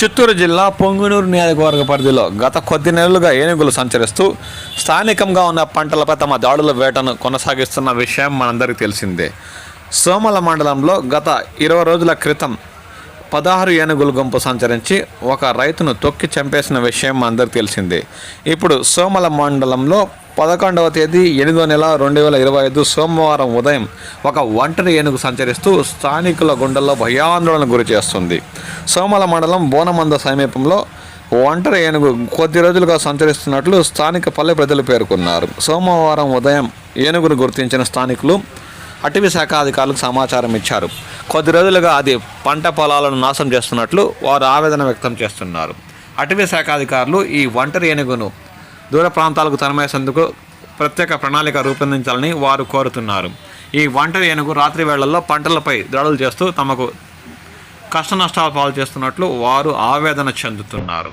చిత్తూరు జిల్లా పొంగునూరు నియోజకవర్గ పరిధిలో గత కొద్ది నెలలుగా ఏనుగులు సంచరిస్తూ స్థానికంగా ఉన్న పంటలపై తమ దాడుల వేటను కొనసాగిస్తున్న విషయం మనందరికీ తెలిసిందే. సోమల మండలంలో గత ఇరవై రోజుల క్రితం పదహారు ఏనుగుల గుంపు సంచరించి ఒక రైతును తొక్కి చంపేసిన విషయం అందరికి తెలిసిందే. ఇప్పుడు సోమల మండలంలో పదకొండవ తేదీ ఎనిమిదో నెల రెండు వేల ఇరవై ఐదు సోమవారం ఉదయం ఒక ఒంటరి ఏనుగు సంచరిస్తూ స్థానికుల గుండెల్లో భయాందోళన గురి చేస్తుంది. సోమల మండలం బోనమంద సమీపంలో ఒంటరి ఏనుగు కొద్ది రోజులుగా సంచరిస్తున్నట్లు స్థానిక పల్లె ప్రజలు పేర్కొన్నారు. సోమవారం ఉదయం ఏనుగును గుర్తించిన స్థానికులు అటవీ శాఖ అధికారులకు సమాచారం ఇచ్చారు. కొద్ది రోజులుగా అది పంట పొలాలను నాశనం చేస్తున్నట్లు వారు ఆవేదన వ్యక్తం చేస్తున్నారు. అటవీ శాఖ అధికారులు ఈ ఒంటరి ఏనుగును దూర ప్రాంతాలకు తరమేసేందుకు ప్రత్యేక ప్రణాళిక రూపొందించాలని వారు కోరుతున్నారు. ఈ ఒంటరి ఏనుగు రాత్రి వేళల్లో పంటలపై దాడులు చేస్తూ తమకు కష్ట నష్టాలు పాలు చేస్తున్నట్లు వారు ఆవేదన చెందుతున్నారు.